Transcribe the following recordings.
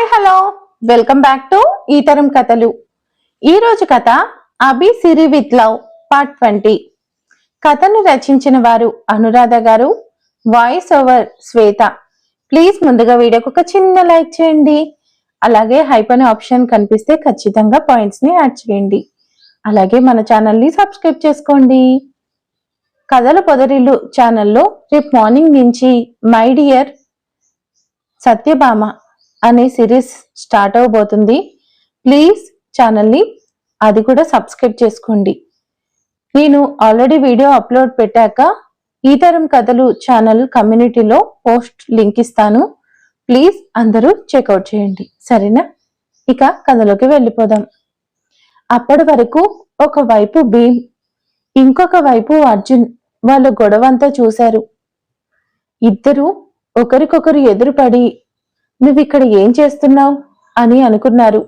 Hi hello. Welcome back to ఈ తరం కథలు. ఈ రోజు కథ Abhi Siri with love part twenty. కథను రచించిన వారు అనురాధ గారు వాయిస్ ఓవర్ శ్వేత. ప్లీజ్ ముందుగా వీడియోకి ఒక చిన్న లైక్ చేయండి. అలాగే హైప్ అనే ఆప్షన్ కనిపిస్తే ఖచ్చితంగా పాయింట్స్ని యాడ్ చేయండి. అలాగే మన ఛానల్ని సబ్స్క్రైబ్ చేసుకోండి. కథల పొదరిల్లు ఛానల్లో రేపు మార్నింగ్ నుంచి మై డియర్ సత్యభామ అనే సిరీస్ స్టార్ట్ అవబోతుంది. ప్లీజ్ ఛానల్ని అది కూడా సబ్స్క్రైబ్ చేసుకోండి. నేను ఆల్రెడీ వీడియో అప్లోడ్ పెట్టాక ఈ తరం కథలు ఛానల్ కమ్యూనిటీలో పోస్ట్ లింక్ ఇస్తాను. ప్లీజ్ అందరూ చెక్అవుట్ చేయండి. సరేనా? ఇక కథలోకి వెళ్ళిపోదాం. అప్పటి వరకు ఒక వైపు భీమ్ ఇంకొక వైపు అర్జున్ వాళ్ళ గొడవంతా చూశారు. ఇద్దరు ఒకరికొకరు ఎదురుపడి నువ్వు ఇక్కడ ఏం చేస్తున్నావు? అని అనుకున్నారు.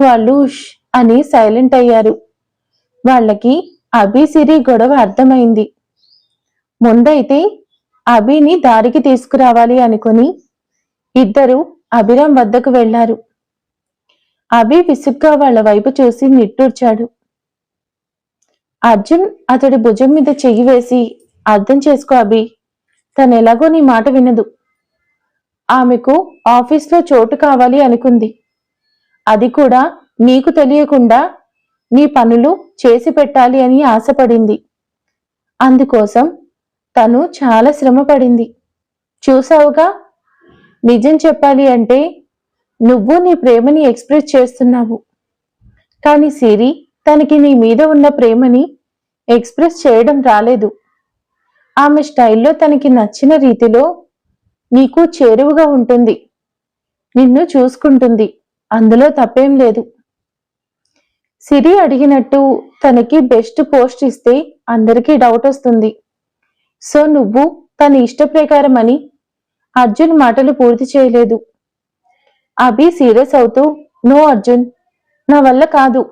వాళ్ళు "ఉష్" అని సైలెంట్ అయ్యారు. వాళ్ళకి అభి సిరి గొడవ అర్థమైంది. ముందైతే అభిని దారికి తీసుకురావాలి అనుకుని ఇద్దరు అభిరామ్ వద్దకు వెళ్ళారు అభి విసుగ్గా వాళ్ళ వైపు చూసి నిట్టూర్చాడు. అర్జున్ అతడి భుజం మీద చెయ్యి వేసి అర్థం చేసుకో అభి. తను ఎలాగో నీ మాట వినదు. ఆమెకు ఆఫీస్లో చోటు కావాలి అనుకుంది. అది కూడా నీకు తెలియకుండా నీ పనులు చేసి పెట్టాలి అని ఆశపడింది. అందుకోసం తను చాలా శ్రమ పడింది చూసావుగా? నిజం చెప్పాలి అంటే నువ్వు నీ ప్రేమని ఎక్స్ప్రెస్ చేస్తున్నావు. కానీ సిరి తనకి నీ మీద ఉన్న ప్రేమని ఎక్స్ప్రెస్ చేయడం రాలేదు. ఆమె స్టైల్లో తనకి నచ్చిన రీతిలో నీకు చేరువుగా ఉంటుంది. నిన్ను చూసుకుంటుంది. అందులో తప్పేం లేదు. సిరి అడిగినట్టు తనకి బెస్ట్ పోస్ట్ ఇస్తే అందరికీ డౌట్ వస్తుంది. సో నువ్వు తన ఇష్ట ప్రకారం అని అర్జున్ మాటలు పూర్తి చేయలేదు. అభి సీరియస్ అవుతూ నో అర్జున్ నా వల్ల కాదు.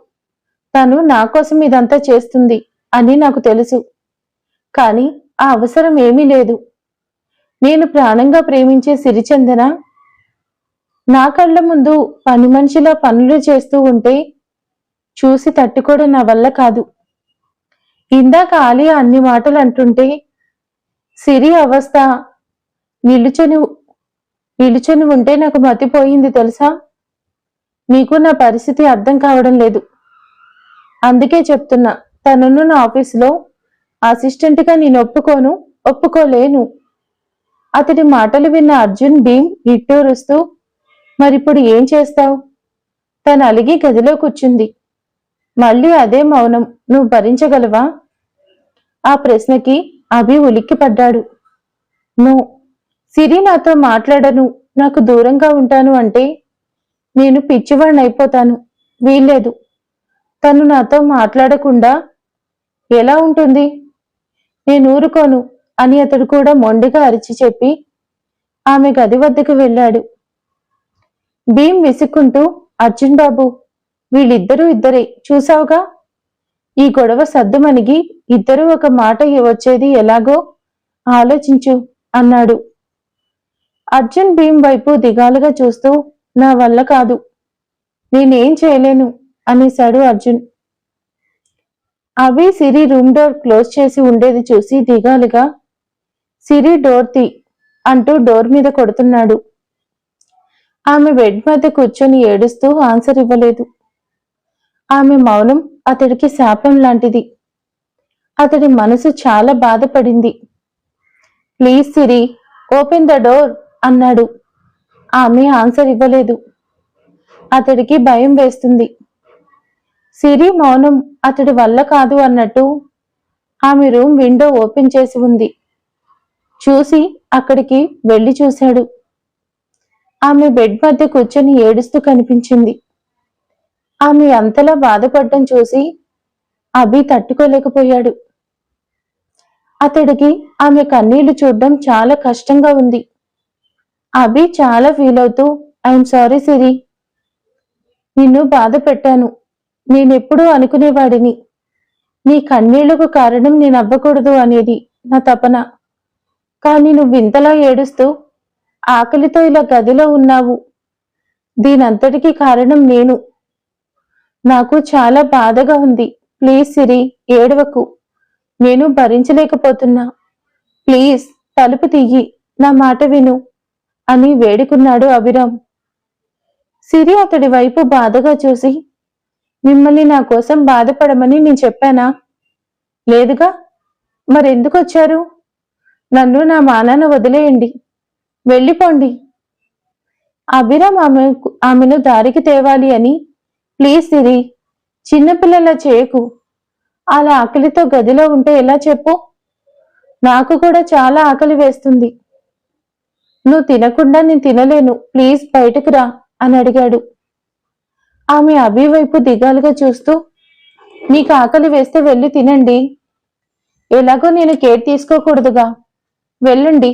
తను నా కోసం ఇదంతా చేస్తుంది అని నాకు తెలుసు. కానీ ఆ అవసరం ఏమీ లేదు. నేను ప్రాణంగా ప్రేమించే సిరిచందన? నా కళ్ళ ముందు పని మనిషిలా పనులు చేస్తూ ఉంటే చూసి తట్టుకోవడం నా వల్ల కాదు. ఇందాక ఆలియా అన్ని మాటలు అంటుంటే సిరి అవస్థ నిలుచొని నిలుచొని ఉంటే నాకు మతిపోయింది తెలుసా? నీకు నా పరిస్థితి అర్థం కావడం లేదు. అందుకే చెప్తున్నా తనను నా ఆఫీసులో అసిస్టెంట్గా నేను ఒప్పుకోను ఒప్పుకోలేను. అతడి మాటలు విన్న అర్జున్ భీమ్ నిట్టూరుస్తూ మరిప్పుడు ఏం చేస్తావు? తను అలిగి గదిలో కూర్చుంది. మళ్ళీ అదే మౌనం నువ్వు భరించగలవా? ఆ ప్రశ్నకి అభి ఉలిక్కిపడ్డాడు. నువ్వు సిరి నాతో మాట్లాడను నాకు దూరంగా ఉంటాను అంటే నేను పిచ్చివాడిని అయిపోతాను వీల్లేదు. తను నాతో మాట్లాడకుండా ఎలా ఉంటుంది? నేను ఊరుకోను అని అతడు కూడా మొండిగా అరిచి చెప్పి ఆమె గది వద్దకు వెళ్ళాడు. భీం విసుక్కుంటూ అర్జున్ బాబు వీళ్ళిద్దరూ ఇద్దరే చూసావుగా ఈ గొడవ సద్దుమణిగి ఇద్దరూ ఒక మాట వచ్చేది ఎలాగో ఆలోచించు అన్నాడు. అర్జున్ భీం వైపు దిగాలుగా చూస్తూ నా వల్ల కాదు. నేనేం చేయలేను అనేశాడు అర్జున్. అవి సిరి రూమ్ డోర్ క్లోజ్ చేసి ఉండేది చూసి దిగాలుగా సిరి డోర్తి అంటూ డోర్ మీద కొడుతున్నాడు. ఆమె బెడ్ మధ్య కూర్చొని ఏడుస్తూ ఆన్సర్ ఇవ్వలేదు. ఆమె మౌనం అతడికి శాపం లాంటిది. అతడి మనసు చాలా బాధపడింది. Please Siri open the door అన్నాడు. ఆమె ఆన్సర్ ఇవ్వలేదు. అతడికి భయం వేస్తుంది. సిరి మౌనం అతడి వల్ల కాదు అన్నట్టు ఆమె రూమ్ విండో ఓపెన్ చేసి ఉంది. చూసి అక్కడికి వెళ్ళి చూశాడు. ఆమె బెడ్ మధ్య కూర్చొని ఏడుస్తూ కనిపించింది. ఆమె అంతలా బాధపడ్డం చూసి అభి తట్టుకోలేకపోయాడు. అతడికి ఆమె కన్నీళ్ళు చూడడం చాలా కష్టంగా ఉంది. అభి చాలా ఫీల్ అవుతూ ఐఎమ్ సారీ సిరి. నిన్ను బాధ పెట్టాను. నేనెప్పుడూ అనుకునేవాడిని. నీ కన్నీళ్ళకు కారణం నేను అవ్వకూడదు అనేది నా తపన. కానీ నువ్వు ఇంతలా ఏడుస్తూ ఆకలితో ఇలా గదిలో ఉన్నావు. దీనంతటికీ కారణం నేను. నాకు చాలా బాధగా ఉంది. ప్లీజ్ సిరి ఏడవకు. నేను భరించలేకపోతున్నా. ప్లీజ్ తలుపు తీయి. నా మాట విను అని వేడుకున్నాడు అభిరామ్. సిరి అతడి వైపు బాధగా చూసి మిమ్మల్ని నా కోసం బాధపడమని నేను చెప్పానా? లేదుగా? మరెందుకు వచ్చారు నన్ను నా మానాన వదిలేయండి. వెళ్ళిపోండి. అభిరామ్ ఆమె ఆమెను దారికి తేవాలి అని ప్లీజ్ సిరి చిన్నపిల్లల చేయకు అలా ఆకలితో గదిలో ఉంటే ఎలా చెప్పు? నాకు కూడా చాలా ఆకలి వేస్తుంది. నువ్వు తినకుండా నేను తినలేను ప్లీజ్ బయటకు రా అని అడిగాడు. ఆమె అభి వైపు దిగాలుగా చూస్తూ మీకు ఆకలి వేస్తే వెళ్ళి తినండి. ఎలాగో నేను కేర్ తీసుకోకూడదుగా. వెళ్ళండి.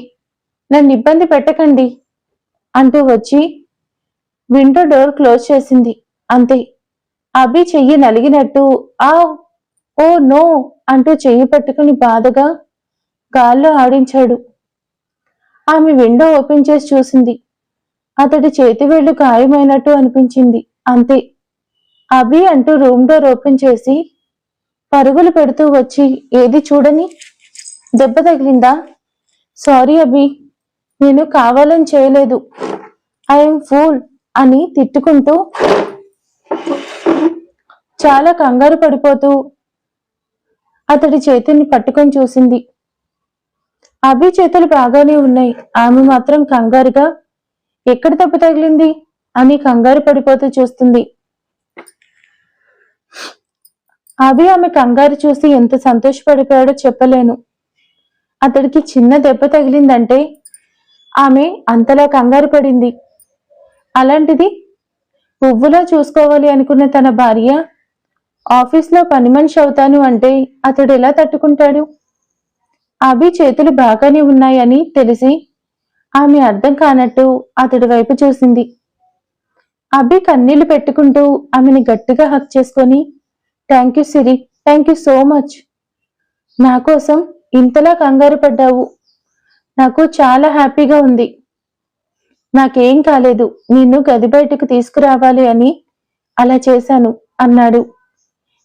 నన్ను ఇబ్బంది పెట్టకండి అంటూ వచ్చి విండో డోర్ క్లోజ్ చేసింది. అంతే. అభి చెయ్యి నలిగినట్టు ఆ ఓ నో అంటూ చెయ్యి పట్టుకుని బాధగా గాల్లో ఆడించాడు. ఆమె విండో ఓపెన్ చేసి చూసింది. అతడి చేతి వేళ్ళు గాయమైనట్టు అనిపించింది. అంతే. అభి అంటూ రూమ్ డోర్ ఓపెన్ చేసి పరుగులు పెడుతూ వచ్చి ఏది చూడని? దెబ్బ తగిలిందా? సారీ అభి నేను కావాలని చేయలేదు. ఐఎమ్ ఫూల్ అని తిట్టుకుంటూ చాలా కంగారు పడిపోతూ అతడి చేతిని పట్టుకొని చూసింది. అభి చేతులు బాగానే ఉన్నాయి. ఆమె మాత్రం కంగారుగా ఎక్కడ దెబ్బ తగిలింది అని కంగారు పడిపోతూ చూస్తుంది. అభి ఆమె కంగారు చూసి ఎంత సంతోషపడిపోయాడో చెప్పలేను. అతడికి చిన్న దెబ్బ తగిలిందంటే ఆమె అంతలా కంగారు పడింది. అలాంటిది పువ్వులా చూసుకోవాలి అనుకున్న తన భార్య ఆఫీస్లో పని మనిషి అవుతాను అంటే అతడు ఎలా తట్టుకుంటాడు? అభి చేతులు బాగానే ఉన్నాయని తెలిసి ఆమె అర్థం కానట్టు అతడి వైపు చూసింది. అభి కన్నీళ్ళు పెట్టుకుంటూ ఆమెని గట్టిగా హక్ చేసుకొని thank you Siri thank you so much. నా కోసం ఇంతలా కంగారు పడ్డావు. నాకు చాలా హ్యాపీగా ఉంది. నాకేం కాలేదు. నిన్ను గది బయటకు తీసుకురావాలి అని అలా చేశాను అన్నాడు.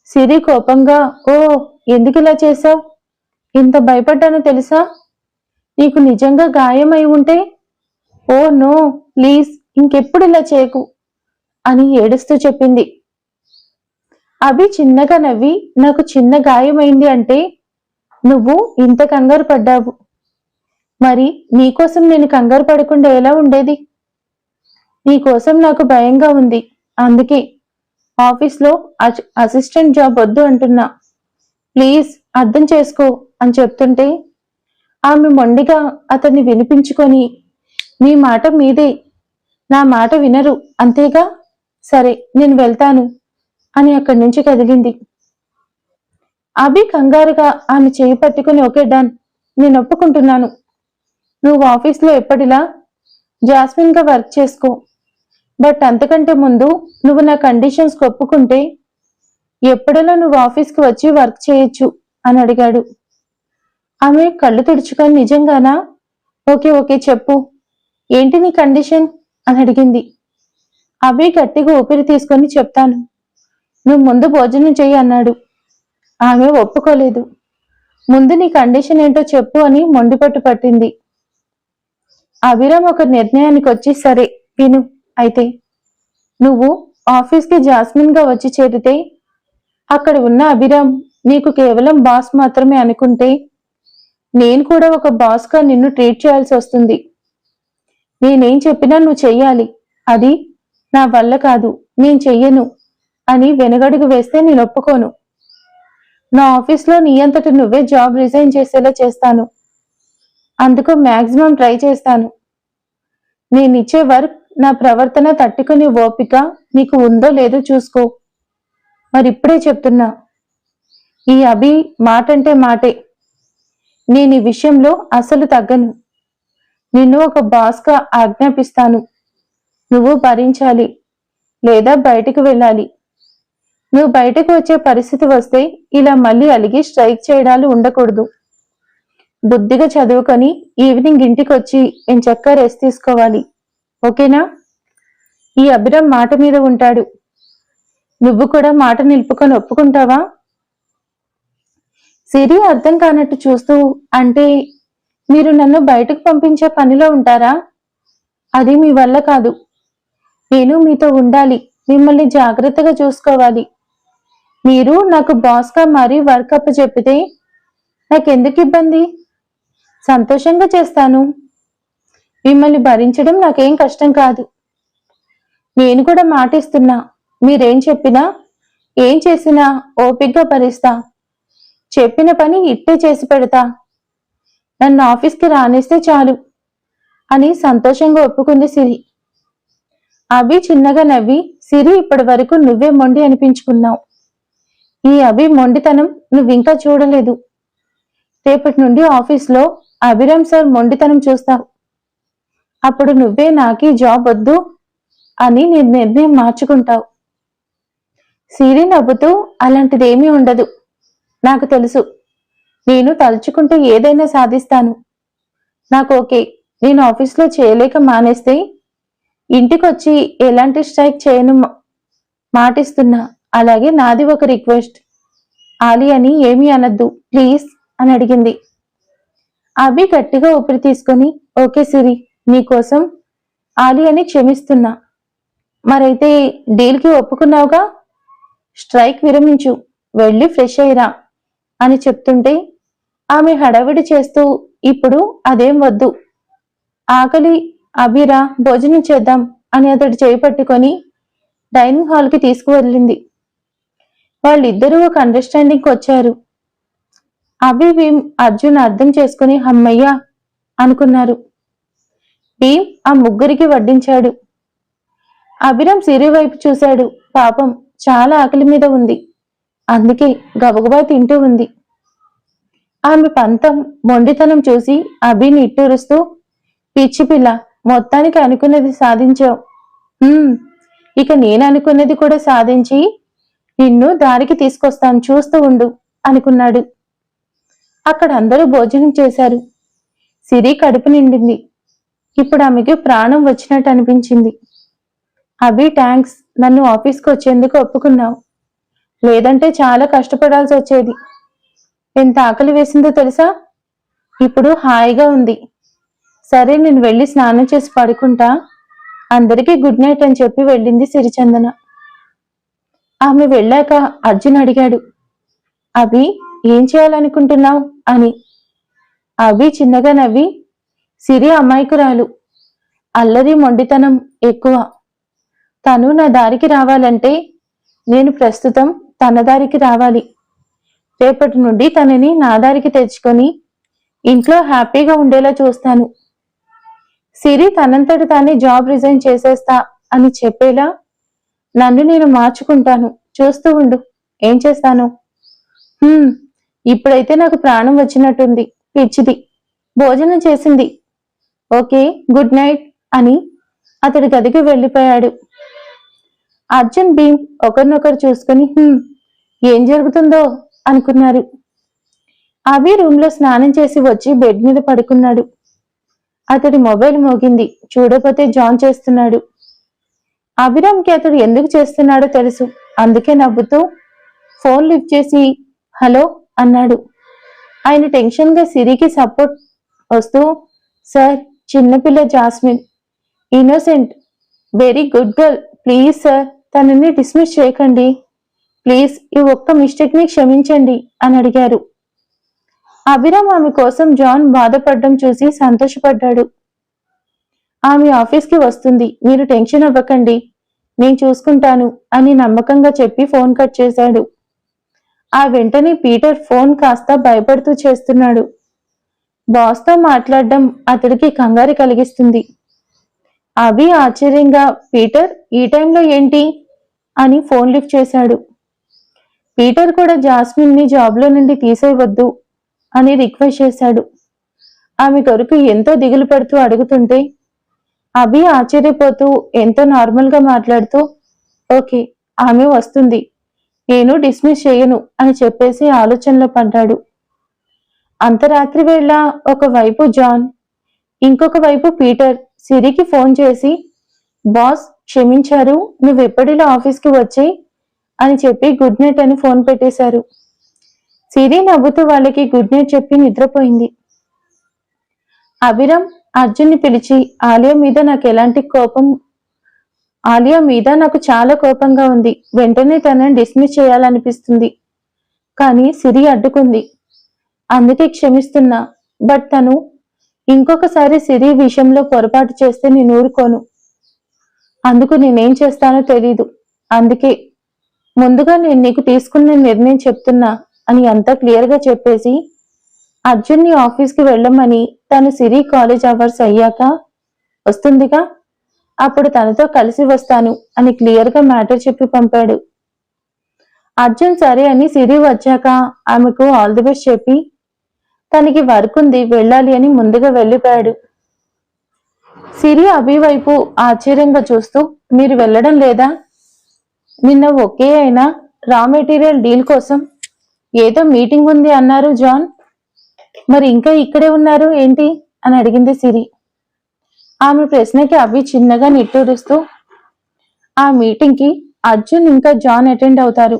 సిరి కోపంగా ఓ ఎందుకు ఇలా చేశావు? ఇంత భయపడ్డాను తెలుసా? నీకు నిజంగా గాయమై ఉంటే? ఓ నో ప్లీజ్ ఇంకెప్పుడు ఇలా చేయకు అని ఏడుస్తూ చెప్పింది. అభి చిన్నగా నవ్వి నాకు చిన్న గాయమైంది అంటే నువ్వు ఇంత కంగారు పడ్డావు. మరి నీకోసం నేను కంగారు పడకుండా ఎలా ఉండేది? నీకోసం నాకు భయంగా ఉంది. అందుకే ఆఫీస్లో అసిస్టెంట్ జాబ్ వద్దు అంటున్నా. ప్లీజ్ అర్థం చేసుకో అని చెప్తుంటే ఆమె మొండిగా అతన్ని వినిపించుకొని మీ మాట మీదే. నా మాట వినరు. అంతేగా? సరే నేను వెళ్తాను. అని అక్కడి నుంచి కదిలింది. అభి కంగారుగా ఆమె చేయి పట్టుకుని ఓకే డాన్ నేను ఒప్పుకుంటున్నాను. నువ్వు ఆఫీస్లో ఎప్పటిలా? జాస్మిన్గా వర్క్ చేసుకో. బట్ అంతకంటే ముందు నువ్వు నా కండిషన్స్ ఒప్పుకుంటే ఎప్పుడైనా నువ్వు ఆఫీస్కి వచ్చి వర్క్ చేయొచ్చు అని అడిగాడు. ఆమె కళ్ళు తుడుచుకొని నిజంగానా? ఓకే ఓకే చెప్పు. ఏంటి నీ కండిషన్? అని అడిగింది. అభి గట్టిగా ఊపిరి తీసుకొని చెప్తాను. నువ్వు ముందు భోజనం చేయి అన్నాడు. ఆమె ఒప్పుకోలేదు. ముందు నీ కండిషన్ ఏంటో చెప్పు అని మొండిపట్టు పట్టింది. అభిరామ్ ఒక నిర్ణయానికి వచ్చి సరే విను. అయితే నువ్వు ఆఫీస్కి జాస్మిన్గా వచ్చి చేరితే అక్కడ ఉన్న అభిరామ్ నీకు కేవలం బాస్ మాత్రమే అనుకుంటే నేను కూడా ఒక బాస్గా నిన్ను ట్రీట్ చేయాల్సి వస్తుంది. నేనేం చెప్పినా నువ్వు చెయ్యాలి. అది నా వల్ల కాదు. నేను చెయ్యను అని వెనగడుగు వేస్తే నేను ఒప్పుకోను. నా ఆఫీస్లో నీ అంతటి నువ్వే జాబ్ రిజైన్ చేసేలా చేస్తాను. అందుకు మ్యాక్సిమం ట్రై చేస్తాను. నేను ఇచ్చే వర్క్ నా ప్రవర్తన తట్టుకునే ఓపిక నీకు ఉందో లేదో చూసుకో. మరి ఇప్పుడే చెప్తున్నా ఈ అభి మాట అంటే మాటే. నేను ఈ విషయంలో అసలు తగ్గను. నిన్ను ఒక బాస్గా ఆజ్ఞాపిస్తాను. నువ్వు భరించాలి లేదా బయటికి వెళ్ళాలి. నువ్వు బయటకు వచ్చే పరిస్థితి వస్తే ఇలా మళ్ళీ అలిగి స్ట్రైక్ చేయడాలు ఉండకూడదు. బుద్ధిగా చదువుకొని ఈవినింగ్ ఇంటికి వచ్చి నేను చక్క రెస్ట్ తీసుకోవాలి. ఓకేనా? ఈ అభిరామ్ మాట మీద ఉంటాడు. నువ్వు కూడా మాట నిలుపుకొని ఒప్పుకుంటావా? సిరి అర్థం కానట్టు చూస్తూ అంటే మీరు నన్ను బయటకు పంపించే పనిలో ఉంటారా? అది మీ వల్ల కాదు. నేను మీతో ఉండాలి. మిమ్మల్ని జాగ్రత్తగా చూసుకోవాలి. మీరు నాకు బాస్గా మారి వర్క్ అప్ చెప్పితే నాకెందుకు ఇబ్బంది? సంతోషంగా చేస్తాను. మిమ్మల్ని భరించడం నాకేం కష్టం కాదు. నేను కూడా మాటిస్తున్నా. మీరేం చెప్పినా ఏం చేసినా ఓపిగ్గా భరిస్తా. చెప్పిన పని ఇట్టే చేసి పెడతా. నన్ను ఆఫీస్కి రానిస్తే చాలు అని సంతోషంగా ఒప్పుకుంది సిరి. అభి చిన్నగా నవ్వి సిరి ఇప్పటి వరకు నువ్వే మొండి అనిపించుకున్నావు. ఈ అభి మొండితనం నువ్వింకా చూడలేదు. రేపటి నుండి ఆఫీస్లో అభిరామ్ సార్ మొండితనం చూస్తావు అప్పుడు నువ్వే నాకీ జాబ్ వద్దు అని నీ నిర్ణయం మార్చుకుంటావు. సిరి నవ్వుతూ అలాంటిదేమీ ఉండదు. నాకు తెలుసు. నేను తలుచుకుంటే ఏదైనా సాధిస్తాను. నాకు ఓకే. నేను ఆఫీస్లో చేయలేక మానేస్తే ఇంటికొచ్చి ఎలాంటి స్ట్రైక్ చేయను మాటిస్తున్నా. అలాగే నాది ఒక రిక్వెస్ట్. ఆలి అని ఏమీ అనద్దు ప్లీజ్ అని అడిగింది. అభి గట్టిగా ఊపిరి తీసుకొని ఓకే సిరి నీకోసం ఆలి అని క్షమిస్తున్నా. మరైతే డీల్కి ఒప్పుకున్నావుగా? స్ట్రైక్ విరమించు వెళ్ళి ఫ్రెష్ అయ్యిరా అని చెప్తుంటే ఆమె హడావిడి చేస్తూ ఇప్పుడు అదేం వద్దు. ఆకలి అభిరా భోజనం చేద్దాం అని అతడు చేపట్టుకొని డైనింగ్ హాల్కి తీసుకువెళ్ళింది. వాళ్ళిద్దరూ ఒక అండర్స్టాండింగ్కి వచ్చారు. అభి భీమ్ అర్జున్ అర్థం చేసుకుని హమ్మయ్యా అనుకున్నారు. భీమ్ ఆ ముగ్గురికి వడ్డించాడు. అభిరామ్ సిరి వైపు చూశాడు. పాపం చాలా ఆకలి మీద ఉంది. అందుకే గబగబా తింటూ ఉంది. ఆమె పంతం మొండితనం చూసి అభిని ఇట్టూరుస్తూ పిచ్చి పిల్ల మొత్తానికి అనుకున్నది సాధించావు. ఇక నేను అనుకున్నది కూడా సాధించి నిన్ను దారికి తీసుకొస్తాను చూస్తూ ఉండు అనుకున్నాడు. అక్కడ అందరూ భోజనం చేశారు. సిరి కడుపు నిండింది. ఇప్పుడు ఆమెకి ప్రాణం వచ్చినట్టు అనిపించింది. అభి థ్యాంక్స్ నన్ను ఆఫీస్కి వచ్చేందుకు ఒప్పుకున్నావు. లేదంటే చాలా కష్టపడాల్సి వచ్చేది. ఎంత ఆకలి వేసిందో తెలుసా? ఇప్పుడు హాయిగా ఉంది. సరే నేను వెళ్ళి స్నానం చేసి పడుకుంటా. అందరికీ గుడ్ నైట్ అని చెప్పి వెళ్ళింది సిరిచందన. ఆమె వెళ్ళాక అర్జున్ అడిగాడు అభి ఏం చేయాలనుకుంటున్నావు? అని. అభి చిన్నగా నవ్వి సిరి అమాయకురాలు అల్లరి మొండితనం ఎక్కువ. తను నా దారికి రావాలంటే నేను ప్రస్తుతం తన దారికి రావాలి. రేపటి నుండి తనని నా దారికి తెచ్చుకొని ఇంట్లో హ్యాపీగా ఉండేలా చూస్తాను. సిరి తనంతటి తానే జాబ్ రిజైన్ చేసేస్తా అని చెప్పేలా నన్ను నేను మార్చుకుంటాను. చూస్తూ ఉండు. ఏం చేస్తాను? ఇప్పుడైతే నాకు ప్రాణం వచ్చినట్టుంది. పిచ్చిది. భోజనం చేసింది. ఓకే గుడ్ నైట్ అని అతడి గదికి వెళ్ళిపోయాడు. అర్జున్ భీమ్ ఒకరినొకరు చూసుకుని ఏం జరుగుతుందో? అనుకున్నారు. అభి రూమ్లో స్నానం చేసి వచ్చి బెడ్ మీద పడుకున్నాడు. అతడి మొబైల్ మోగింది. చూడకపోతే జాన్ చేస్తున్నాడు. అభిరామ్కి అతడు ఎందుకు చేస్తున్నాడో తెలుసు. అందుకే నవ్వుతూ ఫోన్ లిఫ్ట్ చేసి హలో అన్నాడు. ఆయన టెన్షన్గా సిరికి సపోర్ట్ వస్తూ సార్ చిన్నపిల్ల Jasmine. Innocent. Very good girl. Please sir తనని డిస్మిస్ చేయకండి. ప్లీజ్ ఈ ఒక్క మిస్టేక్ని క్షమించండి అని అడిగారు. అభిరామ్ ఆమె కోసం జాన్ బాధపడడం చూసి సంతోషపడ్డాడు. ఆమె ఆఫీస్కి వస్తుంది. మీరు టెన్షన్ అవ్వకండి. నేను చూసుకుంటాను అని నమ్మకంగా చెప్పి ఫోన్ కట్ చేశాడు. ఆ వెంటనే పీటర్ ఫోన్ కాస్త భయపడుతూ చేస్తున్నాడు. బాస్తో మాట్లాడడం అతడికి కంగారు కలిగిస్తుంది. అభి ఆశ్చర్యంగా పీటర్ ఈ టైంలో ఏంటి? అని ఫోన్ లిఫ్ట్ చేశాడు. పీటర్ కూడా జాస్మిన్ని జాబ్లో నుండి తీసేయవద్దు అని రిక్వెస్ట్ చేశాడు. ఆమె కొరకు ఎంతో దిగులు పెడుతూ అడుగుతుంటే అభి ఆశ్చర్యపోతూ ఎంతో నార్మల్గా మాట్లాడుతూ? ఓకే ఆమె వస్తుంది. నేను డిస్మిస్ చేయను అని చెప్పేసి ఆలోచనలో పడ్డాడు. అంతరాత్రి వేళ ఒకవైపు జాన్ ఇంకొక వైపు పీటర్ సిరికి ఫోన్ చేసి బాస్ క్షమించారు నువ్వు ఎప్పటిలా ఆఫీస్కి వచ్చాయి అని చెప్పి గుడ్ నైట్ అని ఫోన్ పెట్టేశారు. సిరి నవ్వుతూ వాళ్ళకి గుడ్ నైట్ చెప్పి నిద్రపోయింది. అభిరామ్ అర్జున్ని పిలిచి ఆలియా మీద నాకు ఎలాంటి కోపం ఆలియా మీద నాకు చాలా కోపంగా ఉంది. వెంటనే తనని డిస్మిస్ చేయాలనిపిస్తుంది. కానీ సిరి అడ్డుకుంది. అందుకే క్షమిస్తున్నా. బట్ తను ఇంకొకసారి సిరి విషయంలో పొరపాటు చేస్తే నేను ఊరుకోను. అందుకు నేనేం చేస్తానో తెలీదు. అందుకే ముందుగా నేను నీకు తీసుకున్న నిర్ణయం చెప్తున్నా అని అంతా క్లియర్గా చెప్పేసి అర్జున్ని ఆఫీస్కి వెళ్ళమని తను సిరి కాలేజ్ అవర్స్ అయ్యాక వస్తుందిగా? అప్పుడు తనతో కలిసి వస్తాను అని క్లియర్గా మ్యాటర్ చెప్పి పంపాడు. అర్జున్ సరే అని సిరి వచ్చాక ఆమెకు ఆల్ ది బెస్ట్ చెప్పి తనకి వర్క్ ఉంది వెళ్ళాలి అని ముందుగా వెళ్ళిపోయాడు. సిరి అభి వైపు ఆశ్చర్యంగా చూస్తూ మీరు వెళ్ళడం లేదా? నిన్న ఒకే అయినా రా మెటీరియల్ డీల్ కోసం ఏదో మీటింగ్ ఉంది అన్నారు జాన్. మరి ఇంకా ఇక్కడే ఉన్నారు ఏంటి? అని అడిగింది సిరి. ఆమె ప్రశ్నకి అవి చిన్నగా నిట్టూరుస్తూ ఆ మీటింగ్కి అర్జున్ ఇంకా జాన్ అటెండ్ అవుతారు.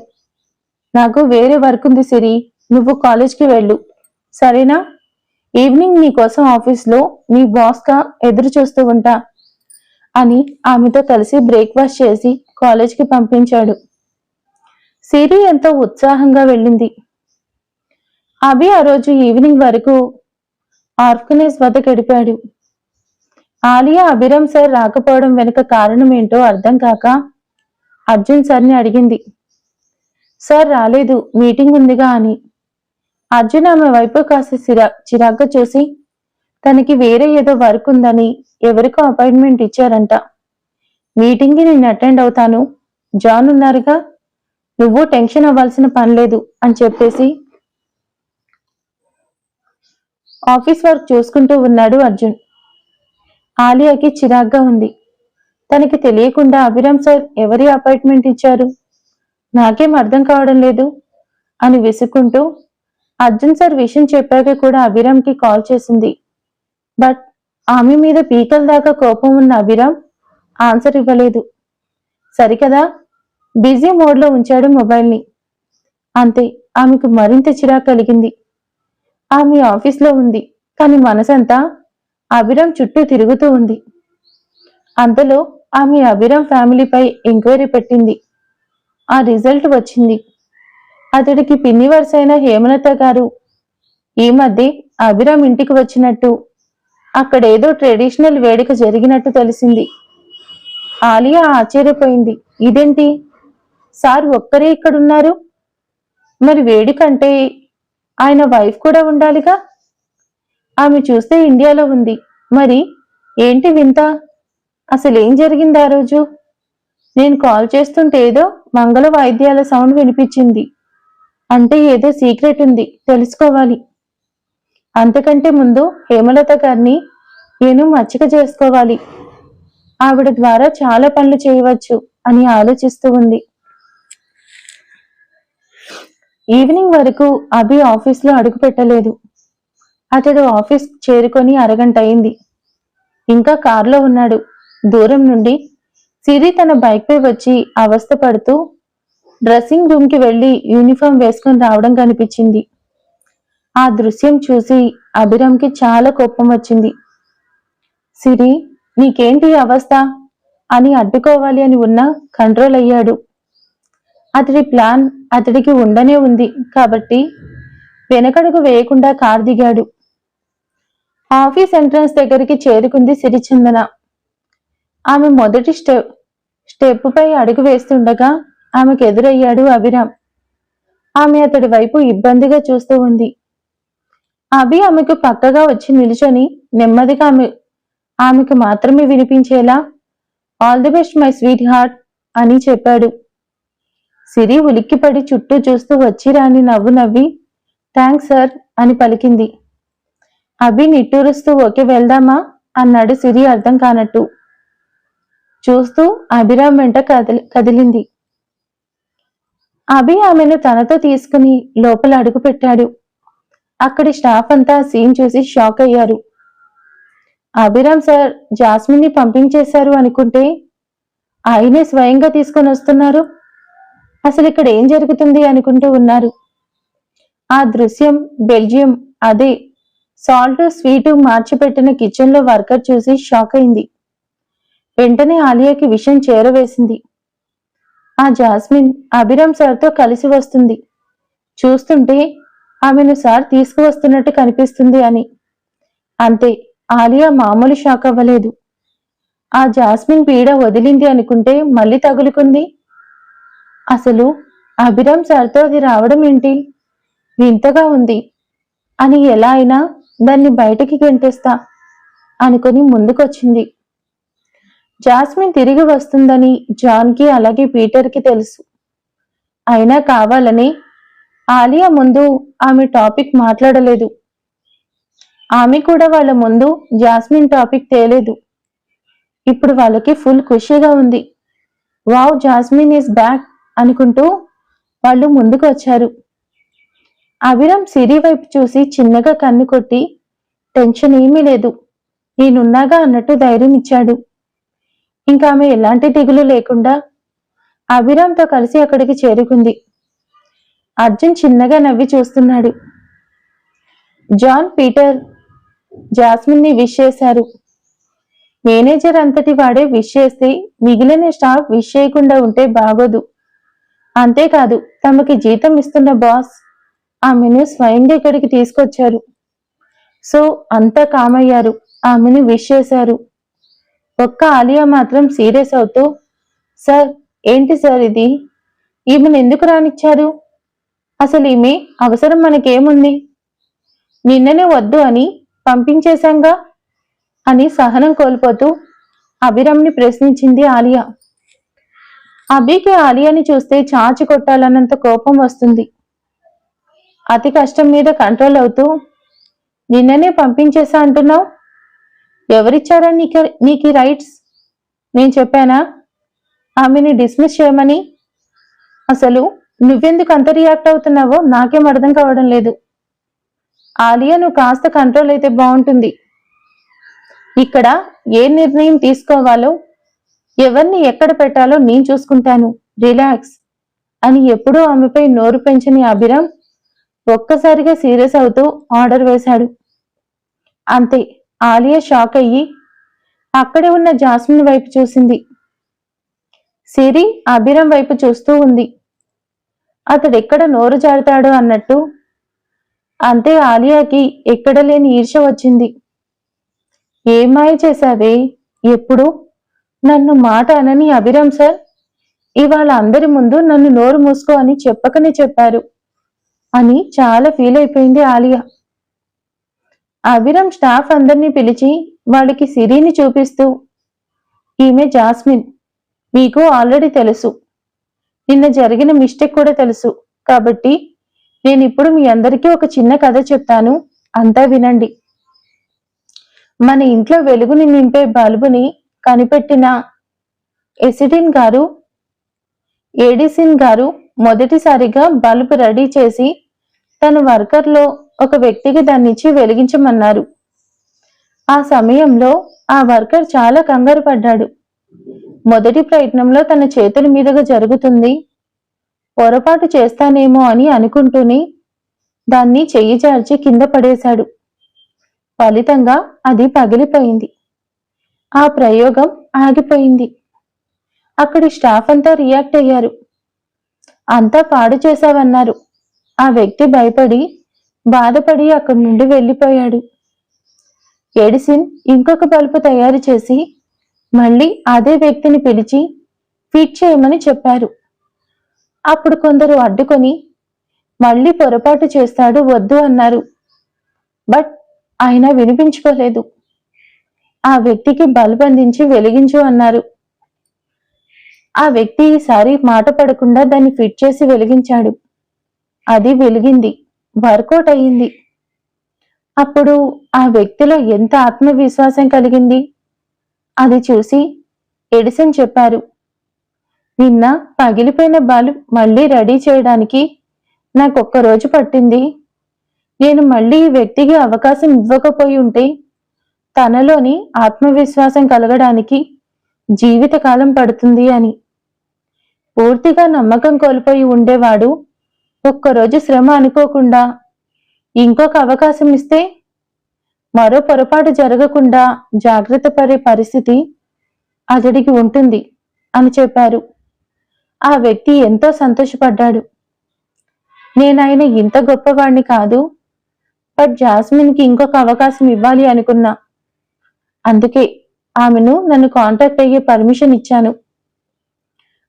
నాకు వేరే వర్క్ ఉంది సిరి. నువ్వు కాలేజ్కి వెళ్ళు. సరేనా? ఈవినింగ్ నీ కోసం ఆఫీస్లో నీ బాస్గా ఎదురు చూస్తూ ఉంటా అని ఆమెతో కలిసి బ్రేక్ఫాస్ట్ చేసి కాలేజ్కి పంపించాడు. సిరి ఎంతో ఉత్సాహంగా వెళ్ళింది. అభి ఆ రోజు ఈవినింగ్ వరకు ఆర్ఫనైజ్ వద్ద గడిపాడు. ఆలియా అభిరామ్ సార్ రాకపోవడం వెనుక కారణం ఏంటో అర్థం కాక అర్జున్ సార్ని అడిగింది. సార్ రాలేదు మీటింగ్ ఉందిగా అని. అర్జున్ ఆమె వైపు కాస్త చిరా చిరాగ్గా చూసి తనకి వేరే ఏదో వర్క్ ఉందని ఎవరికో అపాయింట్మెంట్ ఇచ్చారంట. మీటింగ్కి నేను అటెండ్ అవుతాను. జాన్ ఉన్నారుగా. నువ్వు టెన్షన్ అవ్వాల్సిన పని లేదు అని చెప్పేసి ఆఫీస్ వర్క్ చూసుకుంటూ ఉన్నాడు అర్జున్. ఆలియాకి చిరాగ్గా ఉంది. తనకి తెలియకుండా అభిరామ్ సార్ ఎవరి అపాయింట్మెంట్ ఇచ్చారు? నాకేం అర్థం కావడం లేదు అని విసుక్కుంటూ అర్జున్ సార్ విషయం చెప్పాక కూడా అభిరామ్కి కాల్ చేసింది. బట్ ఆమె మీద పీకల దాకా కోపం ఉన్న అభిరామ్ ఆన్సర్ ఇవ్వలేదు. సరికదా? బిజీ మోడ్లో ఉంచాడు మొబైల్ని. అంతే ఆమెకు మరింత చిరాకు కలిగింది. ఆమె ఆఫీస్లో ఉంది. కానీ మనసంతా అభిరామ్ చుట్టూ తిరుగుతూ ఉంది. అంతలో ఆమె అభిరామ్ ఫ్యామిలీపై ఎంక్వైరీ పెట్టింది. ఆ రిజల్ట్ వచ్చింది. అతడికి పిన్ని వరుసైన హేమలత గారు. ఈ మధ్య అభిరామ్ ఇంటికి వచ్చినట్టు అక్కడేదో ట్రెడిషనల్ వేడుక జరిగినట్టు తెలిసింది. ఆలియా ఆశ్చర్యపోయింది. ఇదేంటి? సార్ ఒక్కరే ఇక్కడున్నారు? మరి వేడుకంటే ఆయన వైఫ్ కూడా ఉండాలిగా? ఆమె చూస్తే ఇండియాలో ఉంది. మరి ఏంటి వింత? అసలేం జరిగింది ఆ రోజు? నేను కాల్ చేస్తుంటే ఏదో మంగళ వాయిద్యాల సౌండ్ వినిపించింది. అంటే ఏదో సీక్రెట్ ఉంది తెలుసుకోవాలి. అంతకంటే ముందు హేమలత గారిని నేను మచ్చిక చేసుకోవాలి. ఆవిడ ద్వారా చాలా పనులు చేయవచ్చు అని ఆలోచిస్తూ ఉంది. ఈవినింగ్ వరకు అభి ఆఫీస్లో అడుగు పెట్టలేదు. అతడు ఆఫీస్ చేరుకొని అరగంట అయింది. ఇంకా కారులో ఉన్నాడు. దూరం నుండి సిరి తన బైక్పై వచ్చి అవస్థ పడుతూ డ్రెస్సింగ్ రూమ్కి వెళ్ళి యూనిఫామ్ వేసుకొని రావడం కనిపించింది. ఆ దృశ్యం చూసి అభిరామ్కి చాలా కోపం వచ్చింది. సిరి నీకేంటి ఈ అవస్థ? అని అడ్డుకోవాలి అని ఉన్నా కంట్రోల్ అయ్యాడు. అతడి ప్లాన్ అతడికి ఉండనే ఉంది కాబట్టి వెనకడుగు వేయకుండా కార్ దిగాడు. ఆఫీస్ ఎంట్రన్స్ దగ్గరికి చేరుకుంది సిరిచందన. ఆమె మొదటి స్టెప్ స్టెప్ పై అడుగు వేస్తుండగా ఆమెకు ఎదురయ్యాడు అభిరామ్. ఆమె అతడి వైపు ఇబ్బందిగా చూస్తూ ఉంది. అభి ఆమెకు పక్కగా వచ్చి నిలుచొని నెమ్మదిగా ఆమె ఆమెకు మాత్రమే వినిపించేలా all the best my sweetheart అని చెప్పాడు. సిరి ఉలిక్కిపడి చుట్టూ చూస్తూ వచ్చి రాని నవ్వు నవ్వి థ్యాంక్స్ సార్ అని పలికింది. అభి నిట్టూరుస్తూ ఓకే వెళ్దామా? అన్నాడు సిరి అర్థం కానట్టు. చూస్తూ అభిరామ్ వెంట కదిలి కదిలింది. అభి ఆమెను తనతో తీసుకుని లోపల అడుగు పెట్టాడు. అక్కడి స్టాఫ్ అంతా సీన్ చూసి షాక్ అయ్యారు. అభిరామ్ సార్ జాస్మిన్ని పంపించేశారు అనుకుంటే ఆయనే స్వయంగా తీసుకొని వస్తున్నారు? అసలు ఇక్కడ ఏం జరుగుతుంది అనుకుంటూ ఉన్నారు? ఆ దృశ్యం బెల్జియం అదే. సాల్ట్ స్వీటు మార్చిపెట్టిన కిచెన్లో వర్కర్ చూసి షాక్ అయింది. వెంటనే ఆలియాకి విషయం చేరవేసింది. ఆ జాస్మిన్ అభిరామ్ సార్తో కలిసి వస్తుంది. చూస్తుంటే ఆమెను సార్ తీసుకువస్తున్నట్టు కనిపిస్తుంది అని. అంతే ఆలియా మామూలు షాక్ అవ్వలేదు. ఆ జాస్మిన్ పీడ వదిలింది అనుకుంటే మళ్ళీ తగులుకుంది? అసలు అభిరామ్ సార్తో అది రావడం ఏంటి? వింతగా ఉంది. అని ఎలా అయినా దాన్ని బయటికి గెంటేస్తా అనుకుని ముందుకొచ్చింది. జాస్మిన్ తిరిగి వస్తుందని జాన్కి అలాగే పీటర్కి తెలుసు. అయినా కావాలని ఆలియా ముందు ఆమె టాపిక్ మాట్లాడలేదు. ఆమె కూడా వాళ్ళ ముందు జాస్మిన్ టాపిక్ తేలేదు. ఇప్పుడు వాళ్ళకి ఫుల్ ఖుషీగా ఉంది. Wow Jasmine is back. అనుకుంటూ వాళ్ళు ముందుకు వచ్చారు. అభిరామ్ సిరి వైపు చూసి చిన్నగా కన్ను కొట్టి టెన్షన్ ఏమీ లేదు నేనున్నాగా అన్నట్టు ధైర్యం ఇచ్చాడు. ఇంకా ఆమె ఎలాంటి దిగులు లేకుండా అభిరామ్తో కలిసి అక్కడికి చేరుకుంది. అర్జున్ చిన్నగా నవ్వి చూస్తున్నాడు. జాన్ పీటర్ జాస్మిన్ని విష్ చేశారు. మేనేజర్ అంతటి వాడే విష్ చేస్తే మిగిలిన స్టాఫ్ విష్ చేయకుండా ఉంటే బాగోదు. అంతేకాదు తమకి జీతం ఇస్తున్న బాస్ ఆమెను స్వయంగా ఇక్కడికి తీసుకొచ్చారు. సో అంతా కామయ్యారు. ఆమెను విష్ చేశారు. ఒక్క ఆలియా మాత్రం సీరియస్ అవుతూ సార్ ఏంటి సార్ ఇది? ఈమెను ఎందుకు రానిచ్చారు? అసలు ఈమె అవసరం మనకేముంది? నిన్ననే వద్దు అని పంపించేశాంగా? అని సహనం కోల్పోతూ అభిరామ్ని ప్రశ్నించింది ఆలియా. అభికి ఆలియాని చూస్తే చాచి కొట్టాలన్నంత కోపం వస్తుంది. అతి కష్టం మీద కంట్రోల్ అవుతూ నిన్ననే పంపించేసా అంటున్నావు? ఎవరిచ్చారా నీకు నీకు రైట్స్? నేను చెప్పానా? ఆమెని డిస్మిస్ చేయమని? అసలు నువ్వెందుకు అంత రియాక్ట్ అవుతున్నావో నాకేం అర్థం కావడం లేదు. ఆలియా నువ్వు కాస్త కంట్రోల్ అయితే బాగుంటుంది. ఇక్కడ ఏ నిర్ణయం తీసుకోవాలో ఎవరిని ఎక్కడ పెట్టాలో నేను చూసుకుంటాను. రిలాక్స్. అని ఎప్పుడూ ఆమెపై నోరు పెంచని అభిరామ్ ఒక్కసారిగా సీరియస్ అవుతూ ఆర్డర్ వేశాడు. అంతే ఆలియా షాక్ అయ్యి అక్కడే ఉన్న జాస్మిన్ వైపు చూసింది. సిరి అభిరామ్ వైపు చూస్తూ ఉంది. అతడెక్కడ నోరు జారుతాడో అన్నట్టు. అంతే ఆలియాకి ఎక్కడ లేని ఈర్ష వచ్చింది. ఏమాయ చేశావే? ఎప్పుడు? నన్ను మాట అనని అభిరామ్ సార్ ఇవాళ అందరి ముందు నన్ను నోరు మూసుకో అని చెప్పకనే చెప్పారు అని చాలా ఫీల్ అయిపోయింది ఆలియా. అభిరామ్ స్టాఫ్ అందరినీ పిలిచి వాళ్ళకి సిరిని చూపిస్తూ ఈమె జాస్మిన్ మీకు ఆల్రెడీ తెలుసు. నిన్న జరిగిన మిస్టేక్ కూడా తెలుసు. కాబట్టి నేను ఇప్పుడు మీ అందరికీ ఒక చిన్న కథ చెప్తాను. అంతా వినండి. మన ఇంట్లో వెలుగుని నింపే బల్బుని కనిపెట్టిన ఎసిడిన్ గారు ఏడిసిన్ గారు మొదటిసారిగా బల్బ్ రెడీ చేసి తన వర్కర్లో ఒక వ్యక్తికి దాన్నిచ్చి వెలిగించమన్నారు. ఆ సమయంలో ఆ వర్కర్ చాలా కంగారు పడ్డాడు. మొదటి ప్రయత్నంలో తన చేతుల మీదుగా జరుగుతుంది. పొరపాటు చేస్తానేమో అని అనుకుంటూనే దాన్ని చెయ్యి జార్చి కింద పడేశాడు. ఫలితంగా అది పగిలిపోయింది. ఆ ప్రయోగం ఆగిపోయింది. అక్కడి స్టాఫ్ అంతా రియాక్ట్ అయ్యారు. అంతా పాడు చేశావన్నారు. ఆ వ్యక్తి భయపడి బాధపడి అక్కడి నుండి వెళ్ళిపోయాడు. ఎడిసిన్ ఇంకొక బల్బు తయారు చేసి మళ్ళీ అదే వ్యక్తిని పిలిచి ఫిట్ చేయమని చెప్పారు. అప్పుడు కొందరు అడ్డుకొని మళ్ళీ పొరపాటు చేస్తాడు వద్దు అన్నారు. బట్ ఆయన వినిపించుకోలేదు. ఆ వ్యక్తికి బల్బ్ అందించి వెలిగించు అన్నారు. ఆ వ్యక్తి ఈసారి మాట పడకుండా దాన్ని ఫిట్ చేసి వెలిగించాడు. అది వెలిగింది. వర్కౌట్ అయ్యింది. అప్పుడు ఆ వ్యక్తిలో ఎంత ఆత్మవిశ్వాసం కలిగింది? అది చూసి ఎడిసన్ చెప్పారు. నిన్న పగిలిపోయిన బాలు మళ్ళీ రెడీ చేయడానికి నాకు ఒక్క రోజు పట్టింది. నేను మళ్ళీ ఈ వ్యక్తికి అవకాశం ఇవ్వకపోయి ఉంటే తనలోని ఆత్మవిశ్వాసం కలగడానికి జీవితకాలం పడుతుంది అని. పూర్తిగా నమ్మకం కోల్పోయి ఉండేవాడు ఒక్కరోజు శ్రమ అనుకోకుండా ఇంకొక అవకాశం ఇస్తే మరో పొరపాటు జరగకుండా జాగ్రత్త పడే పరిస్థితి అతడికి ఉంటుంది అని చెప్పారు. ఆ వ్యక్తి ఎంతో సంతోషపడ్డాడు. నేనాయన ఇంత గొప్పవాణ్ణి కాదు బట్ జాస్మిన్కి ఇంకొక అవకాశం ఇవ్వాలి అనుకున్నా. అందుకే ఆమెను నన్ను కాంటాక్ట్ అయ్యే పర్మిషన్ ఇచ్చాను.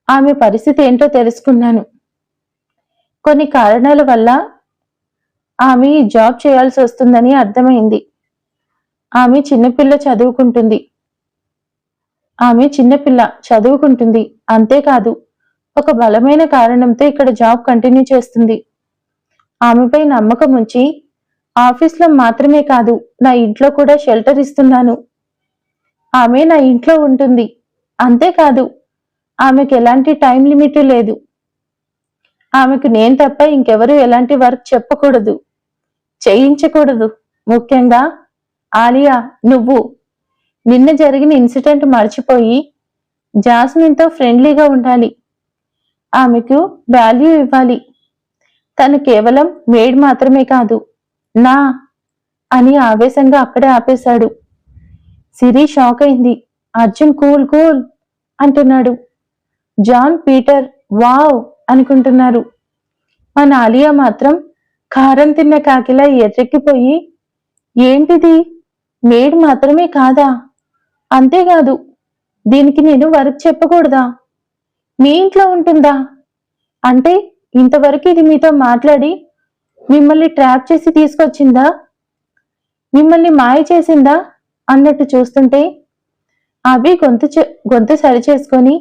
ఆమె పరిస్థితి ఏంటో తెలుసుకున్నాను. కొన్ని కారణాల వల్ల ఆమె ఈ జాబ్ చేయాల్సి వస్తుందని అర్థమైంది. ఆమె చిన్నపిల్ల చదువుకుంటుంది. ఆమె చిన్నపిల్ల చదువుకుంటుంది. అంతేకాదు ఒక బలమైన కారణంతో ఇక్కడ జాబ్ కంటిన్యూ చేస్తుంది. ఆమెపై నమ్మకం ఉంచి ఆఫీస్లో మాత్రమే కాదు నా ఇంట్లో కూడా షెల్టర్ ఇస్తున్నాను. ఆమె నా ఇంట్లో ఉంటుంది. అంతేకాదు ఆమెకు ఎలాంటి టైం లిమిట్ లేదు. ఆమెకు నేను తప్ప ఇంకెవరు ఎలాంటి వర్క్ చెప్పకూడదు. చేయించకూడదు. ముఖ్యంగా ఆలియా నువ్వు. నిన్న జరిగిన ఇన్సిడెంట్ మర్చిపోయి జాస్మిన్తో ఫ్రెండ్లీగా ఉండాలి. ఆమెకు వాల్యూ ఇవ్వాలి. తను కేవలం మేడ్ మాత్రమే కాదు నా అని ఆవేశంగా అక్కడే ఆపేశాడు. సిరి షాక్ అయింది. అర్జున్ కూల్ కూల్ అంటున్నాడు. జాన్ పీటర్ వావ్ అనుకుంటున్నారు. మన ఆలియా మాత్రం కారం తిన్న కాకిలా ఎర్రెక్కిపోయి ఏంటిది? మేడ్ మాత్రమే కాదా? అంతేకాదు దీనికి నేను వర్క్ చెప్పకూడదా? మీ ఇంట్లో ఉంటుందా? అంటే ఇంతవరకు ఇది మీతో మాట్లాడి మిమ్మల్ని ట్రాప్ చేసి తీసుకొచ్చిందా? మిమ్మల్ని మాయ చేసిందా? అన్నట్టు చూస్తుంటే అభి గొంతు గొంతు సరి చేసుకొని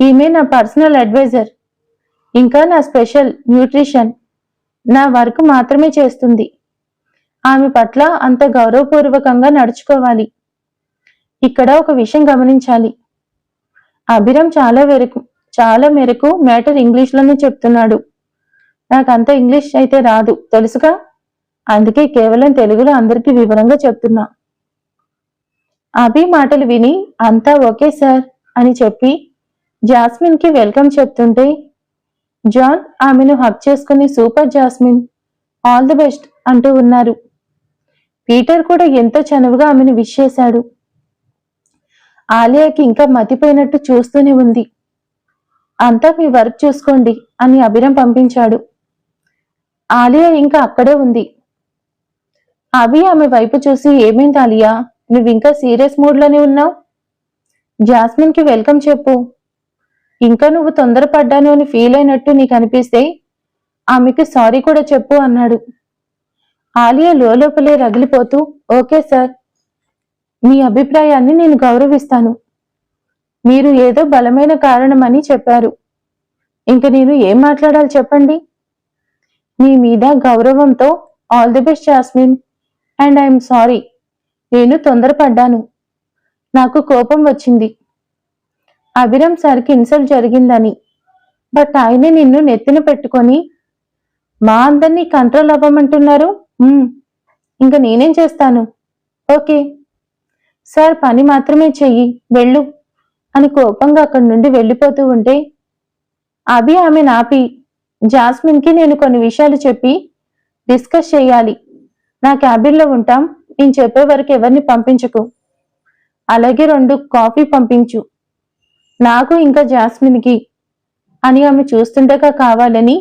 ఈమె నా పర్సనల్ అడ్వైజర్ ఇంకా నా స్పెషల్ న్యూట్రిషన్ నా వర్క్ మాత్రమే చేస్తుంది. ఆమె పట్ల అంత గౌరవపూర్వకంగా నడుచుకోవాలి. ఇక్కడ ఒక విషయం గమనించాలి. అభిరం చాలా వరకు చాలా మేరకు మ్యాటర్ ఇంగ్లీష్లోనే చెప్తున్నాడు. నాకంత ఇంగ్లీష్ అయితే రాదు తెలుసుగా? అందుకే కేవలం తెలుగులో అందరికీ వివరంగా చెప్తున్నా. అభి మాటలు విని అంతా ఓకే సార్ అని చెప్పి జాస్మిన్కి వెల్కమ్ చెప్తుంటే జాన్ ఆమెను హక్ చేసుకుని super Jasmine all the best అంటూ ఉన్నారు. పీటర్ కూడా ఎంతో చనువుగా ఆమెను విష్ చేశాడు. ఆలియాకి ఇంకా మతిపోయినట్టు చూస్తూనే ఉంది. అంతా మీ వర్క్ చూసుకోండి అని అభిరం పంపించాడు. ఆలియా ఇంకా అక్కడే ఉంది. అభి ఆమె వైపు చూసి ఏమైంది ఆలియా? నువ్వు ఇంకా సీరియస్ మూడ్లోనే ఉన్నావు? జాస్మిన్కి వెల్కమ్ చెప్పు. ఇంకా నువ్వు తొందరపడ్డాను అని ఫీల్ అయినట్టు నీకు అనిపిస్తే ఆమెకి సారీ కూడా చెప్పు అన్నాడు. ఆలియా లోపలే రగిలిపోతూ ఓకే సార్. మీ అభిప్రాయాన్ని నేను గౌరవిస్తాను. మీరు ఏదో బలమైన కారణమని చెప్పారు. ఇంక నేను ఏం మాట్లాడాలి చెప్పండి? మీ మీద గౌరవంతో all the best Jasmine. And I'm sorry. నేను తొందరపడ్డాను. నాకు కోపం వచ్చింది. అభిరామ్ సార్కి ఇన్సల్ట్ జరిగిందని. బట్ ఆయనే నిన్ను నెత్తిన పెట్టుకొని మా అందరినీ కంట్రోల్ అవ్వమంటున్నారు? ఇంకా నేనేం చేస్తాను? ఓకే. సార్ పని మాత్రమే చెయ్యి వెళ్ళు అని కోపంగా అక్కడి నుండి వెళ్ళిపోతూ ఉంటే అభి ఆమె నాపి జాస్మిన్కి నేను కొన్ని విషయాలు చెప్పి డిస్కస్ చేయాలి. నా క్యాబిన్లో ఉంటాం. నేను చెప్పే వరకు ఎవరిని పంపించకు. అలాగే రెండు కాఫీ పంపించు. నాకు ఇంకా జాస్మిన్కి అని ఆమె చూస్తుండగా కావాలని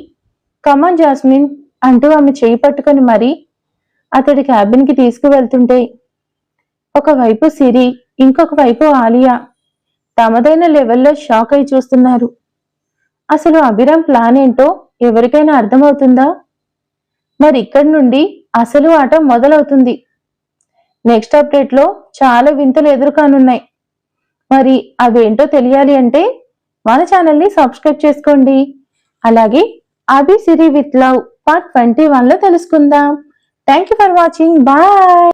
కమాన్ జాస్మిన్ అంటూ ఆమె చేయి పట్టుకొని మరీ అతడి క్యాబిన్కి తీసుకువెళ్తుంటే ఒకవైపు సిరి ఇంకొక వైపు ఆలియా. తమదైన లెవెల్లో షాక్ అయి చూస్తున్నారు. అసలు అభిరామ్ ప్లాన్ ఏంటో ఎవరికైనా అర్థమవుతుందా? మరి ఇక్కడి నుండి అసలు ఆట మొదలవుతుంది. నెక్స్ట్ అప్డేట్లో చాలా వింతలు ఎదురుకానున్నాయి. మరి అవేంటో తెలియాలి అంటే మన ఛానల్ని సబ్స్క్రైబ్ చేసుకోండి. అలాగే Abhi Siri with love part twenty వన్లో తెలుసుకుందాం. Thank you for watching bye